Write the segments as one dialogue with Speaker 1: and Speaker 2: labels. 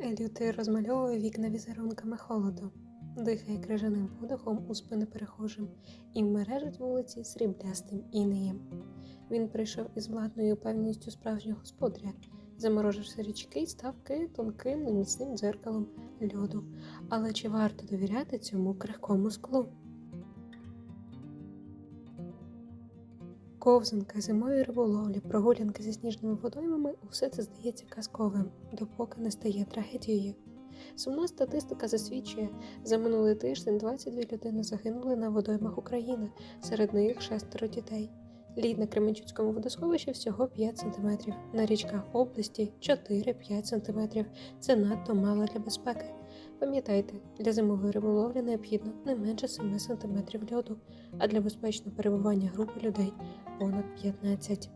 Speaker 1: Лютий розмальовує вікна візерунками холоду, дихає крижаним подихом у спини перехожим і мережить вулиці сріблястим інеєм. Він прийшов із владною певністю справжнього господаря, замороживши річки й ставки тонким неміцним дзеркалом льоду. Але чи варто довіряти цьому крихкому склу? Ковзанка, зимові риболовлі, прогулянки зі сніжними водоймами усе це здається казковим, допоки не стає трагедією. Сумна статистика засвідчує, за минулий тиждень 22 людини загинули на водоймах України, серед них шестеро дітей. Лід на Кременчуцькому водосховищі всього 5 см, на річках області 4-5 см. Це надто мало для безпеки. Пам'ятайте, для зимової риболовлі необхідно не менше 7 см льоду, а для безпечного перебування групи людей понад 15.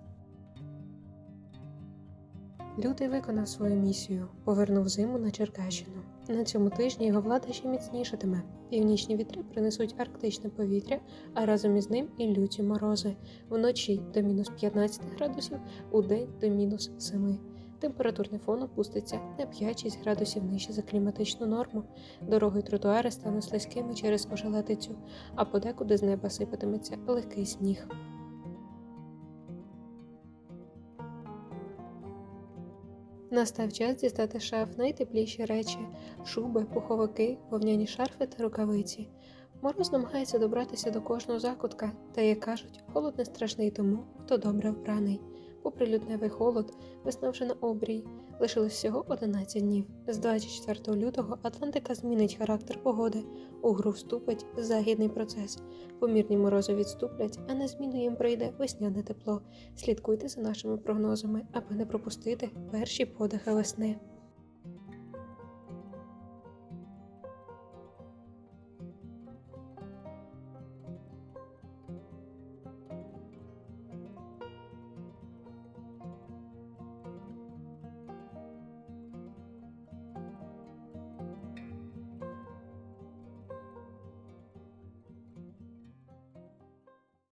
Speaker 1: Лютий виконав свою місію, повернув зиму на Черкащину. На цьому тижні його влада ще міцнішатиме. Північні вітри принесуть арктичне повітря, а разом із ним і люті морози. Вночі до мінус 15 градусів, у день до мінус 7. Температурний фон опуститься на 5-6 градусів нижче за кліматичну норму. Дороги й тротуари стануть слизькими через ожеледицю, а подекуди з неба сипатиметься легкий сніг. Настав час дістати шаф найтепліші речі, шуби, пуховики, вовняні шарфи та рукавиці. Мороз намагається добратися до кожного закутка, та, як кажуть, холод не страшний тому, хто добре вбраний. Попри лютневий холод, весна вже на обрій. Лишилось всього 11 днів. З 24 лютого Атлантика змінить характер погоди. У гру вступить західний процес. Помірні морози відступлять, а на зміну їм прийде весняне тепло. Слідкуйте за нашими прогнозами, аби не пропустити перші подихи весни.